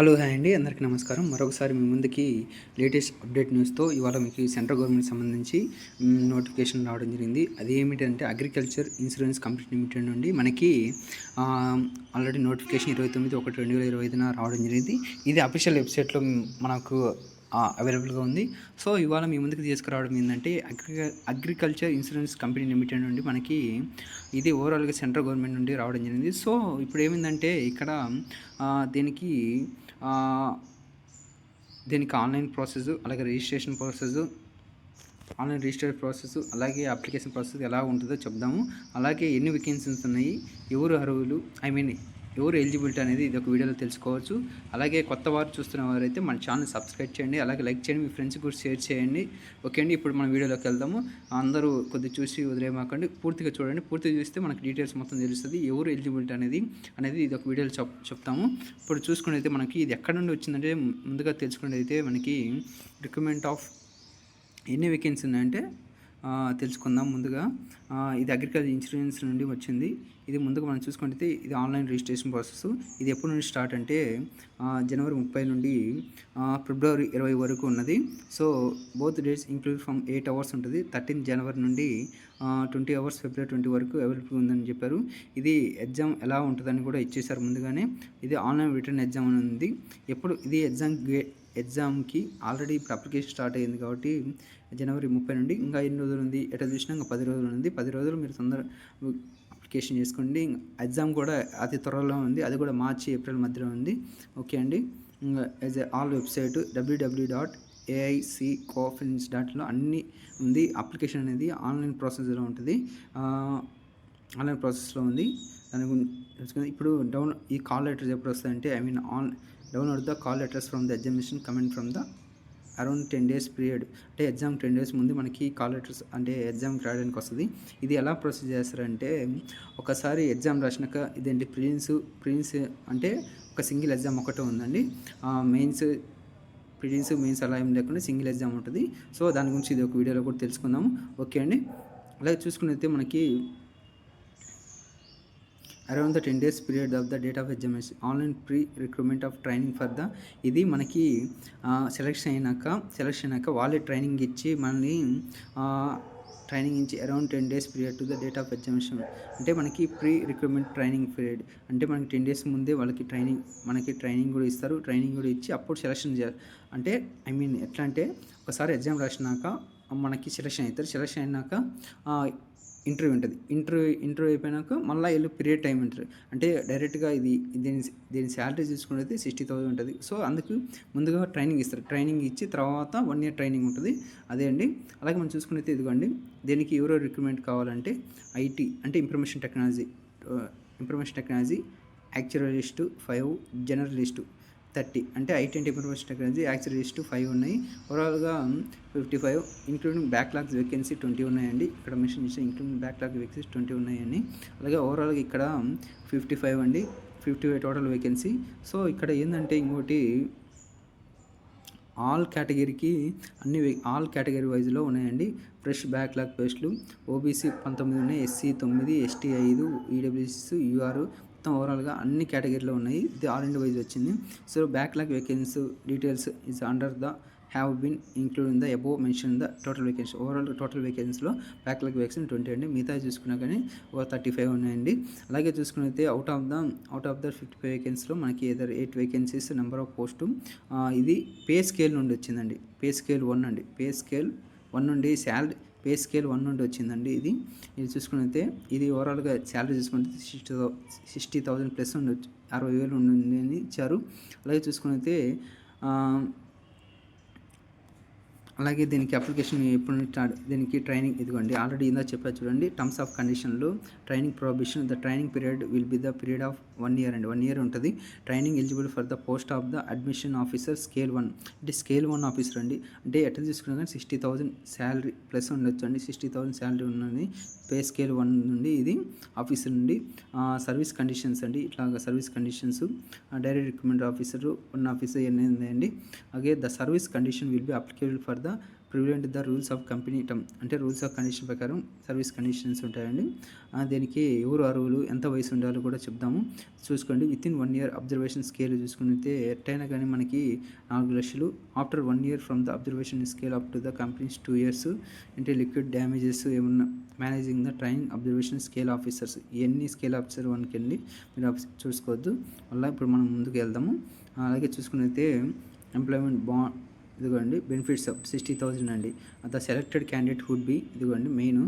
Hello hi అండి. అందరికీ నమస్కారం. మరొకసారి మీ ముందుకి లేటెస్ట్ అప్డేట్ న్యూస్తో ఇవాళ మీకు సెంట్రల్ గవర్నమెంట్ సంబంధించి నోటిఫికేషన్ రావడం జరిగింది. అది ఏమిటంటే అగ్రికల్చర్ ఇన్సూరెన్స్ కంపెనీ లిమిటెడ్ నుండి మనకి ఆల్రెడీ నోటిఫికేషన్ ఇరవై తొమ్మిది ఒకటి రెండు వేల ఇరవై ఐదున రావడం జరిగింది. ఇది అఫీషియల్ వెబ్సైట్లో మనకు అవైలబుల్గా ఉంది. సో ఇవాళ మీ ముందుకు తీసుకురావడం ఏంటంటే agri agriculture insurance company limited నుండి మనకి ఇది ఓవరాల్గా సెంట్రల్ గవర్నమెంట్ నుండి రావడం జరిగింది. సో ఇప్పుడు ఏమైందంటే ఇక్కడ దీనికి దీనికి ఆన్లైన్ ప్రాసెస్ అలాగే registration process online register process అలాగే అప్లికేషన్ ప్రాసెస్ ఎలా ఉంటుందో చెప్దాము. అలాగే ఎన్ని వేకెన్సీస్ ఉన్నాయి ఎవరు అర్హులు ఐ మీన్ ఎవరు ఎలిజిబిలిటీ అనేది ఇది ఒక వీడియోలో తెలుసుకోవచ్చు. అలాగే కొత్త వారు చూస్తున్న వారైతే మన ఛానల్ సబ్స్క్రైబ్ చేయండి. అలాగే లైక్ చేయండి. మీ ఫ్రెండ్స్ కూడా షేర్ చేయండి. ఓకే అండి ఇప్పుడు మన వీడియోలోకి వెళ్దాము. అందరూ కొద్దిగా చూసి వదిలేమాకండి పూర్తిగా చూడండి. పూర్తిగా చూస్తే మనకి డీటెయిల్స్ మొత్తం తెలుస్తుంది. ఎవరు ఎలిజిబిలిటీ అనేది అనేది ఇది ఒక వీడియోలో చెప్ చెప్తాము. ఇప్పుడు చూసుకునేది మనకి ఇది ఎక్కడ నుండి వచ్చిందంటే ముందుగా తెలుసుకునేది అయితే మనకి రిక్రూట్మెంట్ ఆఫ్ ఎన్ని వేకెన్సీ ఉన్నాయంటే తెలుసుకుందాం ముందుగా. ఇది అగ్రికల్చర్ ఇన్సూరెన్స్ నుండి వచ్చింది. ఇది ముందుగా మనం చూసుకుంటే ఇది ఆన్లైన్ రిజిస్ట్రేషన్ ప్రాసెస్ ఇది ఎప్పటి నుండి స్టార్ట్ అంటే జనవరి ముప్పై నుండి ఫిబ్రవరి ఇరవై వరకు ఉన్నది. So both dates include from eight hours ఉంటుంది. థర్టీన్ జనవరి నుండి ట్వంటీ అవర్స్ ఫిబ్రవరి ట్వంటీ వరకు అవైలబుల్ ఉందని చెప్పారు. ఇది ఎగ్జామ్ ఎలా ఉంటుందని కూడా ఇచ్చేసారు ముందుగానే. ఇది ఆన్లైన్ రిటర్న్ ఎగ్జామ్ అని ఉంది. ఎప్పుడు ఇది ఎగ్జామ్ గే ఎగ్జామ్కి ఆల్రెడీ ఇప్పుడు అప్లికేషన్ స్టార్ట్ అయ్యింది కాబట్టి జనవరి ముప్పై నుండి ఇంకా ఎన్ని రోజులు ఉంది? ఎట చూసినా ఇంకా పది రోజులు ఉంది. పది రోజులు మీరు తొందర అప్లికేషన్ చేసుకోండి. ఎగ్జామ్ కూడా అతి త్వరలో ఉంది. అది కూడా మార్చి ఏప్రిల్ మధ్యలో ఉంది. ఓకే అండి? ఇంకా as a all website WWW dot AIC కోఫిన్స్ డాట్లో అన్నీ ఉంది. అప్లికేషన్ అనేది ఆన్లైన్ ప్రాసెస్లో ఉంటుంది. ఆన్లైన్ ప్రాసెస్లో ఉంది. దాని గురించి ఇప్పుడు డౌన్ ఈ కాల్ లెటర్స్ ఎప్పుడు వస్తాయంటే I mean on download the call letters from the examination comment from the around ten days period అంటే ఎగ్జామ్ టెన్ డేస్ ముందు మనకి కాల్ లెటర్స్ అంటే ఎగ్జామ్కి రాయడానికి వస్తుంది. ఇది ఎలా ప్రొసీజ్ చేస్తారంటే ఒకసారి ఎగ్జామ్ రాసినాక ఇదేంటి ప్రిలిమ్స్ ప్రిలిమ్స్ అంటే ఒక సింగిల్ ఎగ్జామ్ ఒకటే ఉందండి. మెయిన్స్ ప్రిలిమ్స్ మెయిన్స్ అలా ఏం లేకుండా సింగిల్ ఎగ్జామ్ ఉంటుంది. సో దాని గురించి ఇది ఒక వీడియోలో కూడా తెలుసుకుందాము. ఓకే అండి. అలాగే చూసుకున్నైతే మనకి around the ten days period of the date of examination online pre recruitment of training for the ఇది మనకి సెలెక్షన్ అయినాక సెలెక్షన్ అయినాక వాళ్ళే ట్రైనింగ్ ఇచ్చి మనల్ని ట్రైనింగ్ ఇచ్చి around ten days period to the date of examination అంటే మనకి ప్రీ రిక్రూట్మెంట్ ట్రైనింగ్ పీరియడ్ అంటే మనకి టెన్ డేస్ ముందే వాళ్ళకి ట్రైనింగ్ మనకి ట్రైనింగ్ కూడా ఇస్తారు. ట్రైనింగ్ కూడా ఇచ్చి అప్పుడు సెలెక్షన్ చేయాలి. అంటే ఐ మీన్ ఎట్లా అంటే ఒకసారి ఎగ్జామ్ రాసినాక మనకి సెలెక్షన్ అవుతారు సెలెక్షన్ అయినాక ఇంటర్వ్యూ ఉంటుంది. ఇంటర్వ్యూ ఇంటర్వ్యూ అయిపోయినాక మళ్ళీ వీళ్ళు పీరియడ్ టైం ఇంటర్వ్యూ అంటే డైరెక్ట్గా ఇది దీని దీని శాలరీ చూసుకునేది సిక్స్టీ థౌసండ్ ఉంటుంది. సో అందుకు ముందుగా ట్రైనింగ్ ఇస్తారు. ట్రైనింగ్ ఇచ్చి తర్వాత వన్ ఇయర్ ట్రైనింగ్ ఉంటుంది. అదే అండి. అలాగే మనం చూసుకునేది ఇదిగోండి. దీనికి ఎవరో రిక్రూట్మెంట్ కావాలంటే ఐటీ అంటే information technology information technology actualist five journalist thirty అంటే I twenty information technology actualist five ఉన్నాయి. ఓవరాల్గా fifty five including backlogs vacancy twenty ఉన్నాయండి. ఇక్కడ మెన్షన్ చేసిన ఇంక్లూడింగ్ బ్యాక్లాగ్ వేకెన్సీ ట్వంటీ ఉన్నాయండి. అలాగే ఓవరాల్గా ఇక్కడ ఫిఫ్టీ ఫైవ్ అండి. Fifty five total vacancy. So ఇక్కడ ఏంటంటే ఇంకోటి ఆల్ కేటగిరీకి అన్ని ఆల్ కేటగిరీ వైజ్లో ఉన్నాయండి. ఫ్రెష్ బ్యాక్లాగ్ పోస్టులు ఓబీసీ పంతొమ్మిది ఉన్నాయి. ఎస్సీ తొమ్మిది ఎస్టీ ఐదు ఈడబ్ల్యూఎస్ యూఆర్ మొత్తం ఓవరాల్గా అన్ని కేటగిరీలో ఉన్నాయి. ఇది ఆల్ ఇండియా వైజ్ వచ్చింది. So backlog vacancies details is under the have been including the above mention the total vacancy overall total వేకెన్సీలో backlog vacancy twenty అండి. మిగతా చూసుకున్నా కానీ ఒక థర్టీ ఫైవ్ ఉన్నాయండి. అలాగే చూసుకున్నైతే out of the out of the fifty five వేకెన్సీలో మనకి either eight vacancies number of post ఇది pay scale నుండి వచ్చిందండి. పే స్కేల్ వన్ అండి. పే స్కేల్ వన్ నుండి శాలరీ పే స్కేల్ వన్ నుండి వచ్చిందండి ఇది. ఇది చూసుకున్నైతే ఇది ఓవరాల్గా శాలరీ చూసుకుంటే సిక్స్టీ సిక్స్టీ థౌజండ్ ప్లస్ ఉండొచ్చు అరవై వేలు ఉండింది అని ఇచ్చారు. అలాగే చూసుకున్నైతే అలాగే దీనికి అప్లికేషన్ ఎప్పుడు దీనికి ట్రైనింగ్ ఇదిగోండి ఆల్రెడీ ఇందా చెప్పా చూడండి టర్మ్స్ ఆఫ్ కండిషన్లు training probation the training period will be the period of one year అండి వన్ ఇయర్ ఉంటుంది. Training eligible for the post of the admission officer scale one అంటే స్కేల్ వన్ ఆఫీసర్ అండి. అంటే ఎట్లా తీసుకున్నా కానీ సిక్స్టీ థౌసండ్ శాలరీ ప్లస్ ఉండొచ్చు అండి. సిక్స్టీ థౌసండ్ శాలరీ ఉన్నది. పే స్కేల్ వన్ నుండి ఇది ఆఫీసర్ నుండి. సర్వీస్ కండిషన్స్ అండి. ఇట్లా service conditions direct recruitment officer one officer అనేది అండి అగే the service condition will be applicable for the prevalent the rules of company term అంటే రూల్స్ ఆఫ్ కండిషన్ ప్రకారం సర్వీస్ కండిషన్స్ ఉంటాయండి. దీనికి ఎవరు అరువులు ఎంత వయసు ఉండాలో కూడా చెప్దాము. చూసుకోండి within one year observation scale చూసుకుంటే ఎట్టయినా కానీ మనకి నాలుగు లక్షలు after one year from the observation scale up to the companies two years అంటే లిక్విడ్ డ్యామేజెస్ ఏమన్నా managing the training observation scale officers ఎన్ని స్కేల్ ఆఫీసర్ వన్కి అండి మీరు చూసుకోవద్దు. మళ్ళీ ఇప్పుడు మనం ముందుకు వెళ్దాము. అలాగే చూసుకున్నైతే ఎంప్లాయ్మెంట్ బాండ్ ఇదిగోండి బెనిఫిట్స్ సిక్స్టీ థౌజండ్ అండి. The selected candidate would be ఇదిగోండి main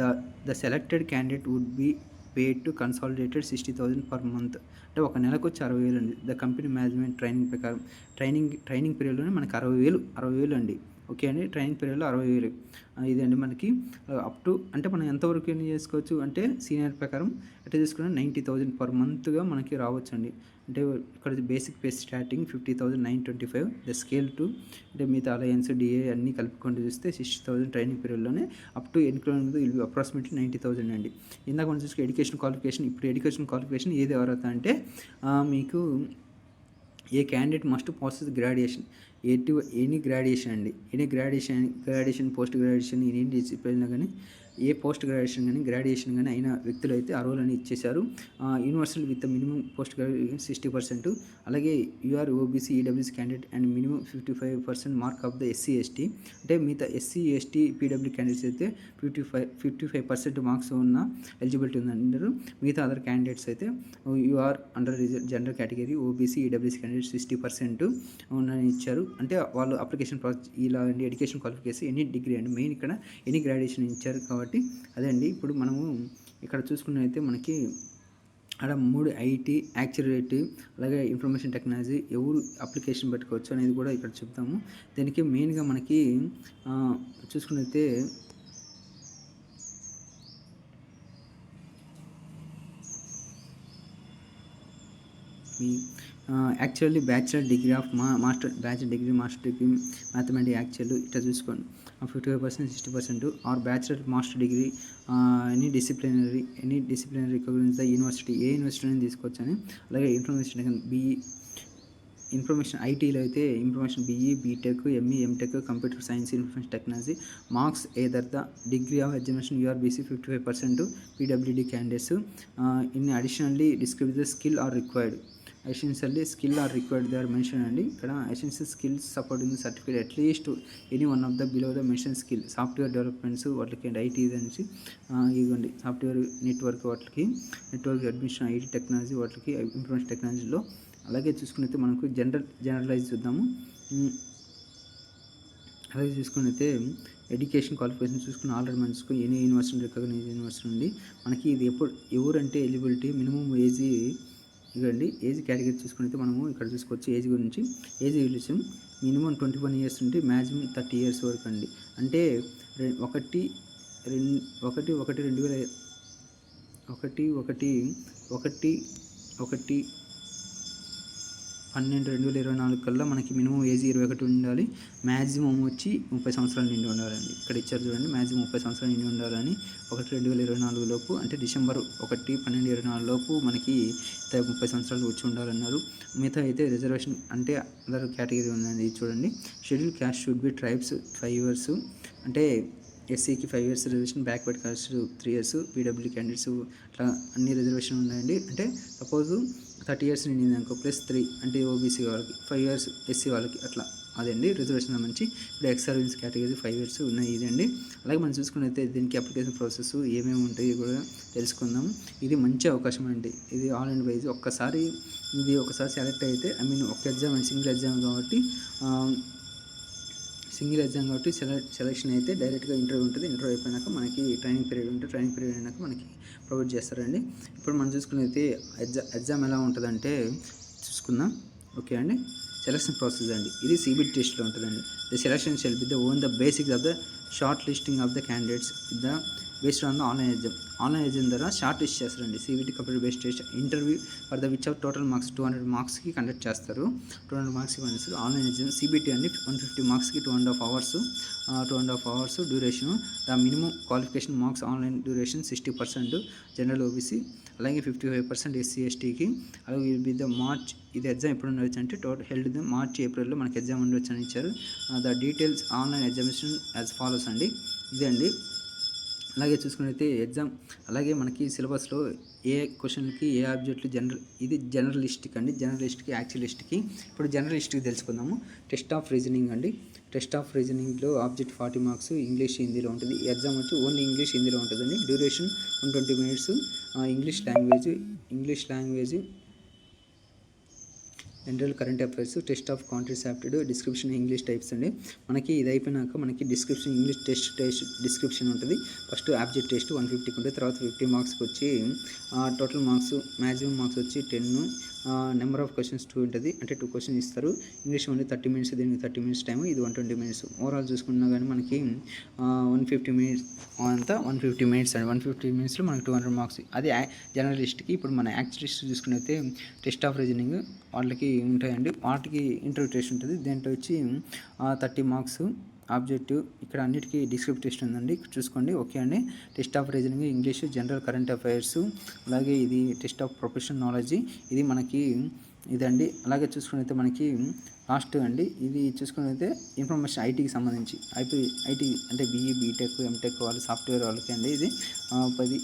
the the selected candidate would be paid to consolidated sixty thousand per month అంటే ఒక నెలకు వచ్చి అరవై వేలు అండి. ద కంపెనీ మేనేజ్మెంట్ ట్రైనింగ్ ప్రకారం ట్రైనింగ్ ట్రైనింగ్ పీరియడ్లోనే మనకి అరవై వేలు అరవై వేలు అండి. ఓకే అండి. ట్రైనింగ్ పీరియడ్లో అరవై వేలు. ఇదండి మనకి. అప్ టు అంటే మనం ఎంతవరకు ఎన్ని చేసుకోవచ్చు అంటే సీనియర్ ప్రకారం ఎట్లా తీసుకున్నా నైంటీ థౌజండ్ పర్ మంత్గా మనకి రావచ్చండి. అంటే ఇక్కడ basic pay starting fifty thousand nine twenty five. The scale two అంటే మిగతా అలయన్స్ డిఏ అన్నీ కలుపుకొని చూస్తే sixty thousand training పీరియడ్లోనే up to emolument will be approximately ninety thousand అండి. ఇందాక మనం చూసుకుని ఎడ్యుకేషన్ క్వాలిఫికేషన్ ఇప్పుడు ఎడ్యుకేషన్ క్వాలిఫికేషన్ ఏది ఎవరైతే అంటే మీకు a candidate must process graduation. ఎటు ఎనీ గ్రాడ్యుయేషన్ అండి. Any graduation graduation post graduation any discipline కానీ ఏ పోస్ట్ గ్రాడ్యుయేషన్ కానీ గ్రాడ్యుయేషన్ కానీ అయిన వ్యక్తులు అయితే అర్హులని ఇచ్చేశారు. Universal with minimum post graduation sixty percent. అలాగే UR OBC EWC candidate and minimum fifty five percent mark of the SC ST. అంటే మిగతా ఎస్సీ ఎస్టీ పీడబ్ల్యూ క్యాండిడేట్స్ అయితే fifty five fifty five percent marks ఉన్న eligibility ఉందంటారు. మిగతా other candidates అయితే UR under general category OBC EWC candidate sixty percent ఉన్నాయని ఇచ్చారు. అంటే వాళ్ళు అప్లికేషన్ ప్రాసెస్ ఇలా అండి ఎడ్యుకేషన్ క్వాలిఫికేషన్ ఎనీ డిగ్రీ అండి మెయిన్ ఇక్కడ ఎనీ గ్రాడ్యుయేషన్ ఇచ్చారు కాబట్టి అదే అండి. ఇప్పుడు మనము ఇక్కడ చూసుకున్నైతే మనకి అక్కడ మూడు ఐటీ యాక్చురేట్ అలాగే ఇన్ఫర్మేషన్ టెక్నాలజీ ఎవరు అప్లికేషన్ పెట్టుకోవచ్చు అనేది కూడా ఇక్కడ చెప్తాము. దీనికి మెయిన్గా మనకి చూసుకున్నైతే మీ యాక్చువల్లీ బ్యాచిలర్ డిగ్రీ ఆఫ్ మా master bachelor degree master degree mathematic actual ఇట్లా చూసుకోండి fifty five percent sixty percent or bachelor master degree any disciplinary any disciplinary recognize the university a university అని తీసుకోవచ్చని అలాగే ఇన్ఫర్మేషన్ బీఈ ఇన్ఫర్మేషన్ ఐటీలో అయితే information BE BTech ME MTech computer science information technology marks either the degree of education URBC fifty five percent PWD candidates in additionally describe the skill are required essentially skill are required they are mention అండి. ఇక్కడ essential skills supporting certificate. At least any one of the below the mention skill software developments వాటికి and IT అనేసి ఇవ్వండి software network వాటికి network admission IT technology వాటికి information టెక్నాలజీలో అలాగే చూసుకున్నైతే మనకు జనరల్ జనరలైజ్ చూద్దాము. అలాగే చూసుకున్నైతే ఎడ్యుకేషన్ క్వాలిఫికేషన్ చూసుకుని ఆల్రెడీ మనం చూసుకుని ఎనీ యూనివర్సిటీ రికగ్నైజ్ యూనివర్సిటీ నుండి మనకి ఇది ఎప్పుడు ఎవరంటే ఎలిజిబిలిటీ మినిమం ఏజీ ఇవ్వండి ఏజ్ కేటగిరీ చూసుకుని మనము ఇక్కడ చూసుకోవచ్చు ఏజ్ గురించి. Age relation minimum twenty one years ఉంటే మ్యాక్సిమం థర్టీ ఇయర్స్ వరకు అండి. అంటే రె- ఒకటి రెండు ఒకటి ఒకటి రెండు వేల ఒకటి ఒకటి ఒకటి ఒకటి పన్నెండు రెండు వేల ఇరవై నాలుగు కల్లా మనకి మినిమం ఏజ్ ఇరవై ఒకటి ఉండాలి. మ్యాక్సిమం వచ్చి ముప్పై సంవత్సరాల నిండి ఉండాలండి. ఇక్కడ ఇచ్చారు చూడండి మ్యాక్సిమం ముప్పై సంవత్సరాలు నిండి ఉండాలని ఒకటి రెండు వేల ఇరవై నాలుగు లోపు అంటే డిసెంబర్ ఒకటి పన్నెండు ఇరవై నాలుగు లోపు మనకి ముప్పై సంవత్సరాలు వచ్చి ఉండాలన్నారు. మిగతా అయితే రిజర్వేషన్ అంటే అదర్ కేటగిరీ ఉందండి చూడండి. Schedule caste should be tribes five years అంటే ఎస్సీకి five years reservation backward caste three years PW candidates అట్లా అన్ని రిజర్వేషన్ ఉన్నాయండి. అంటే సపోజ్ థర్టీ ఇయర్స్ నిండింది అనుకో ప్లస్ త్రీ అంటే ఓబీసీ వాళ్ళకి ఫైవ్ ఇయర్స్ ఎస్సీ వాళ్ళకి అట్లా. అదండి రిజర్వేషన్ మంచి ఇప్పుడు ex service category five years ఉన్నాయి ఇదండి. అలాగే మనం చూసుకున్నైతే దీనికి అప్లికేషన్ ప్రాసెస్ ఏమేమి ఉంటాయి కూడా తెలుసుకుందాం. ఇది మంచి అవకాశం అండి. ఇది ఆల్ అండ్ వైజ్ ఒక్కసారి ఇది ఒకసారి సెలెక్ట్ అయితే ఐ మీన్ ఒక ఎగ్జామ్ అండ్ సింగిల్ ఎగ్జామ్ కాబట్టి సింగిల్ ఎగ్జామ్ కాబట్టి సెలెక్ట్ సెలెక్షన్ అయితే డైరెక్ట్గా ఇంటర్వ్యూ ఉంటుంది. ఇంటర్వ్యూ అయిపోయినాక మనకి ట్రైనింగ్ పీరియడ్ ఉంటుంది. ట్రైనింగ్ పీరియడ్ అయినాక మనకి ప్రొవైడ్ చేస్తారండి. ఇప్పుడు మనం చూసుకున్నైతే ఎగ్జామ్ ఎగ్జామ్ ఎలా ఉంటుందంటే చూసుకుందాం. ఓకే అండి. సెలక్షన్ ప్రాసెస్ అండి. ఇది సిబిటి టెస్ట్లో ఉంటుందండి. The selection shall be the on the basic of the short listing of the candidates with the based on the online exam online exam ద్వారా షార్ట్ లిస్ట్ చేస్తారండి. CBT computer based test interview for the which of total marks two hundred మార్క్స్కి conduct చేస్తారు. Two hundred మార్క్స్కి పనిస్తారు online exam CBT అండి one fifty మార్క్స్కి two and half hours two and half hours duration the minimum qualification marks online duration sixty percent general OBC అలాగే fifty five percent SC ఎస్టీకి అలాగే will be the March ఇది exam ఎప్పుడు ఉండవచ్చు అంటే total held the March ఏప్రిల్లో మనకి exam ఉండవచ్చు అని ఇచ్చారు. The details online examination as follows అండి. ఇదే అండి అలాగే చూసుకున్నైతే ఎగ్జామ్ అలాగే మనకి సిలబస్లో ఏ క్వశ్చన్కి ఏ ఆబ్జెక్ట్లు జనరల్ ఇది జనరలిస్ట్కి అండి జనరలిస్ట్కి యాక్చువలిస్ట్కి ఇప్పుడు జనరలిస్ట్కి తెలుసుకుందాము. టెస్ట్ ఆఫ్ రీజనింగ్ అండి. టెస్ట్ ఆఫ్ రీజనింగ్లో ఆబ్జెక్ట్ ఫార్టీ మార్క్స్ ఇంగ్లీష్ హిందీలో ఉంటుంది. ఎగ్జామ్ వచ్చి ఓన్లీ ఇంగ్లీష్ హిందీలో ఉంటుందండి. Duration one twenty minutes English language English language general current affairs test of countries description English types అండి. మనకి ఇది అయిపోయినాక మనకి description English test test description ఉంటుంది. ఫస్ట్ ఆబ్జెక్ట్ టెస్ట్ వన్ ఫిఫ్టీకి ఉంటుంది తర్వాత ఫిఫ్టీ మార్క్స్కి వచ్చి టోటల్ మార్క్స్ మ్యాక్సిమం మార్క్స్ వచ్చి ten number of questions two ఉంటుంది. అంటే టూ క్వశ్చన్స్ ఇస్తారు. ఇంగ్లీష్ ఓన్లీ థర్టీ మినిట్స్ దీనికి థర్టీ మినిట్స్ టైం ఇది వన్ ట్వంటీ మినిట్స్ ఓవరాల్ చూసుకున్నా కానీ మనకి వన్ ఫిఫ్టీ మినిట్స్ అంతా వన్ ఫిఫ్టీ మినిట్స్ అండి. వన్ ఫిఫ్టీ మినిట్స్లో మనకి టూ హండ్రెడ్ మార్క్స్ అది జర్నలిస్ట్కి ఇప్పుడు మన యాక్చువలిస్ట్ చూసుకున్నైతే టెస్ట్ ఆఫ్ రీజనింగ్ వాళ్ళకి ఉంటాయండి. వాటికి ఇంటర్వ్యూ టెస్ట్ ఉంటుంది. దీంట్లో వచ్చి థర్టీ మార్క్స్ ఆబ్జెక్టివ్ ఇక్కడ అన్నిటికీ డిస్క్రిప్ట్ టెస్ట్ ఉందండి. చూసుకోండి. ఓకే అండి. Test of reasoning English general current affairs అలాగే ఇది టెస్ట్ ఆఫ్ ప్రొఫెషనల్ నాలెడ్జీ ఇది మనకి ఇదండి. అలాగే చూసుకున్నైతే మనకి లాస్ట్ అండి. ఇది చూసుకున్నైతే ఇన్ఫర్మేషన్ ఐటీకి సంబంధించి. ఐపీ ఐటీ అంటే బీఈ బీటెక్ ఎంటెక్ వాళ్ళు సాఫ్ట్వేర్ వాళ్ళకి అండి ఇది. పది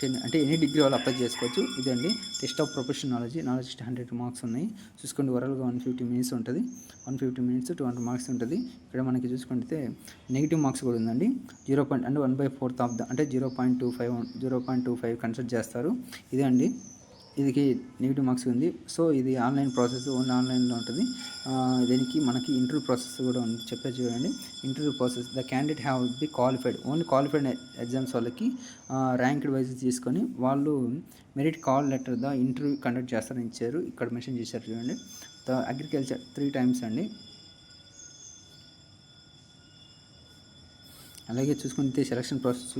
టెన్ అంటే ఎనీ డిగ్రీ వాళ్ళు అప్లై చేసుకోవచ్చు. ఇదండి. Test of professional knowledge. Knowledge hundred marks ఉన్నాయి. చూసుకోండి ఓవరాల్గా వన్ ఫిఫ్టీ మినిట్స్ ఉంటుంది. One fifty minutes two hundred marks ఉంటుంది. ఇక్కడ మనకి చూసుకుంటే నెగిటివ్ మార్క్స్ కూడా ఉందండి. జీరో పాయింట్ అంటే one by fourth of the అంటే zero point two five zero point two five consider చేస్తారు. ఇదే అండి. ఇది నెగిటివ్ మార్క్స్ ఉంది. సో ఇది ఆన్లైన్ ప్రాసెస్ ఓన్లీ ఆన్లైన్లో ఉంటుంది. దీనికి మనకి ఇంటర్వ్యూ ప్రాసెస్ కూడా ఉంది. చెప్పే చూడండి. Interview process the candidate have be qualified only qualified exams వాళ్ళకి ర్యాంక్డ్ వైజ్ తీసుకొని వాళ్ళు merit call letter the interview conduct చేస్తారని ఇచ్చారు. ఇక్కడ మెన్షన్ చేశారు చూడండి. ద అగ్రికల్చర్ త్రీ టైమ్స్ అండి. అలాగే చూసుకుంటే selection process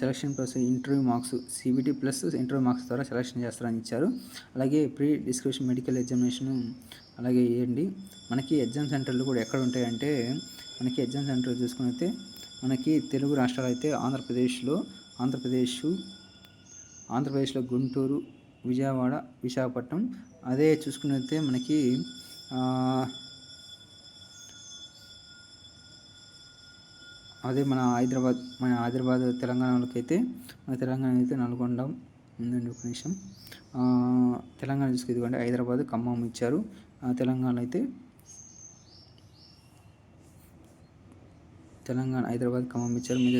selection process interview marks CBT plus interview marks ద్వారా సెలక్షన్ చేస్తారని ఇచ్చారు. అలాగే ప్రీ డిస్క్రిప్షన్ మెడికల్ ఎగ్జామినేషన్ అలాగే ఇవ్వండి మనకి ఎగ్జామ్ సెంటర్లు కూడా ఎక్కడ ఉంటాయంటే మనకి ఎగ్జామ్ సెంటర్ చూసుకునైతే మనకి తెలుగు రాష్ట్రాలు అయితే ఆంధ్రప్రదేశ్లో ఆంధ్రప్రదేశ్ ఆంధ్రప్రదేశ్లో గుంటూరు విజయవాడ విశాఖపట్నం అదే చూసుకున్నైతే మనకి అదే మన హైదరాబాద్ మన హైదరాబాద్ తెలంగాణలోకి అయితే మన తెలంగాణ అయితే నల్గొండ ఉందండి ఒక నిమిషం. తెలంగాణ చూసుకు హైదరాబాద్ ఖమ్మం ఇచ్చారు. తెలంగాణ అయితే తెలంగాణ హైదరాబాద్ ఖమ్మం ఇచ్చారు. మీద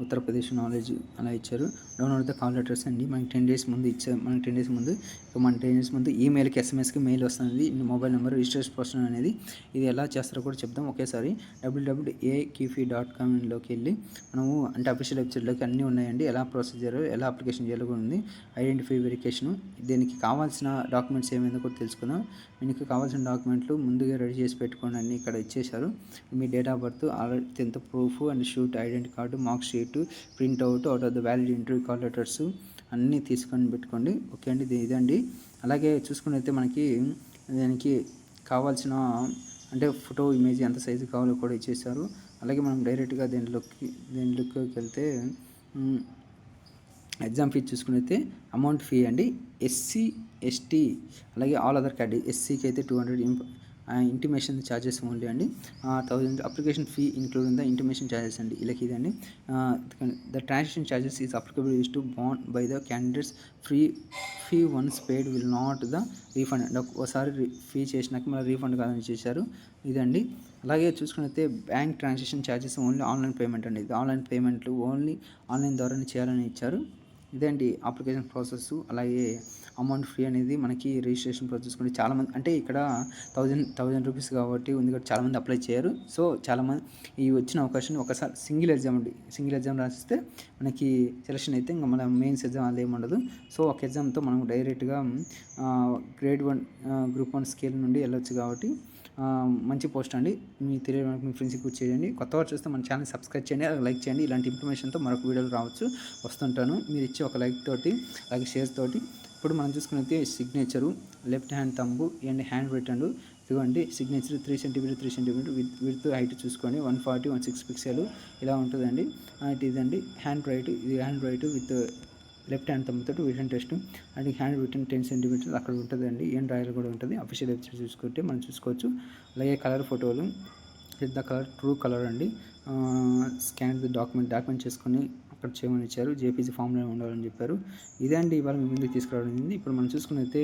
ఉత్తరప్రదేశ్ నాలెడ్జ్ అలా ఇచ్చారు. డౌన్లోడ్ ద కాల్ లెటర్స్ అండి. మనకి టెన్ డేస్ ముందు ఇచ్చారు మనకి టెన్ డేస్ ముందు మన టెన్ డేస్ ముందు ఈమెయిల్కి ఎస్ఎంఎస్కి మెయిల్ వస్తుంది మొబైల్ నెంబర్ రిజిస్ట్రేషన్ పర్సన్ అనేది. ఇది ఎలా చేస్తారో కూడా చెప్దాం. ఒకేసారి డబ్ల్యూడబ్ల్యూఏ కీఫీ డాట్ కామ్లోకి వెళ్ళి మనము అంటే అఫీషియల్ వెబ్సైట్లోకి అన్నీ ఉన్నాయండి. ఎలా ప్రొసీజర్ ఎలా అప్లికేషన్ చేయాలో కూడా ఉంది. ఐడెంటిఫై వెరిఫికేషన్ దీనికి కావాల్సిన డాక్యుమెంట్స్ ఏమైందో కూడా తెలుసుకుందాం. మీకు కావాల్సిన డాక్యుమెంట్లు ముందుగా రెడీ చేసి పెట్టుకోండి అన్ని ఇక్కడ ఇచ్చేశారు. మీ date of birth already tenth proof and shoot identity card mark sheet print out out of the valid interview call letters అన్నీ తీసుకొని పెట్టుకోండి. ఓకే అండి? ఇది ఇదండి. అలాగే చూసుకున్నైతే మనకి దానికి కావాల్సిన అంటే ఫోటో ఇమేజ్ ఎంత సైజు కావాలో కూడా ఇచ్చేసారు అలాగే మనం డైరెక్ట్గా దీనిలోకి దీని లుక్కి వెళ్తే ఎగ్జామ్ ఫీ చూసుకునైతే అమౌంట్ ఫీ అండి. ఎస్సీ ఎస్టీ అలాగే ఆల్ అదర్ క్యాటరీ ఎస్సీకి అయితే two hundred intimation charges only అండి. Thousand application fee include in the intimation charges అండి. ఇలా ఇదండి. The transaction charges is applicable is to bond by the candidates free fee once paid will not the refund అండి ఒకసారి fee చేసినాక మళ్ళీ refund కాదని చేశారు. ఇదండి. అలాగే చూసుకున్నైతే bank transaction charges only online payment అండి. ఇది ఆన్లైన్ పేమెంట్లు ఓన్లీ ఆన్లైన్ ద్వారానే చేయాలని ఇచ్చారు. ఇదేంటి అప్లికేషన్ ప్రాసెస్. అలాగే అమౌంట్ ఫ్రీ అనేది మనకి రిజిస్ట్రేషన్ ప్రాసెస్ కూడా చాలామంది అంటే ఇక్కడ థౌజండ్ థౌజండ్ రూపీస్ కాబట్టి ఉంది కాబట్టి చాలామంది అప్లై చేయరు. సో చాలామంది ఈ వచ్చిన అవకాశం ఒకసారి సింగిల్ ఎగ్జామ్ అండి. సింగిల్ ఎగ్జామ్ రాసిస్తే మనకి సెలక్షన్ అయితే ఇంకా మన మెయిన్స్ ఎగ్జామ్ అది ఉండదు. సో ఒక ఎగ్జామ్తో మనం డైరెక్ట్గా grade one group one scale నుండి వెళ్ళొచ్చు కాబట్టి మంచి పోస్ట్ అండి. మీ తెలియడానికి మీ ఫ్రెండ్స్కి చేయండి. కొత్తగా చూస్తే మన ఛానల్ సబ్స్క్రైబ్ చేయండి. లైక్ చేయండి. ఇలాంటి ఇన్ఫర్మేషన్తో మరొక వీడియోలు రావచ్చు. వస్తుంటాను. మీరు ఇచ్చే ఒక లైక్ తోటి అలాగే షేర్ తోటి ఇప్పుడు మనం చూసుకున్నైతే signature left hand thumb and hand written ఇదిగోండి signature three centimeter three centimeter width with height చూసుకోండి. One forty one six pixel ఇలా ఉంటుందండి. ఇదండి. హ్యాండ్ రైట్ ఇది hand write with left hand తమ్ముతో written test. And hand written ten centimeters అక్కడ ఉంటుందండి ఏం రాయలు కూడా ఉంటుంది. అఫీషియల్ వెబ్సైట్ చూసుకుంటే మనం చూసుకోవచ్చు. అలాగే కలర్ ఫోటోలు. Hit the colour true colour అండి. స్కాన్ ది డాక్యుమెంట్ డాక్యుమెంట్ చేసుకొని అక్కడ చేయమని ఇచ్చారు. జేపీజీ ఫామ్లో ఉండాలని చెప్పారు. ఇదే అండి ఇవాళ మీ ముందుకు తీసుకురావడం జరిగింది. ఇప్పుడు మనం చూసుకున్నైతే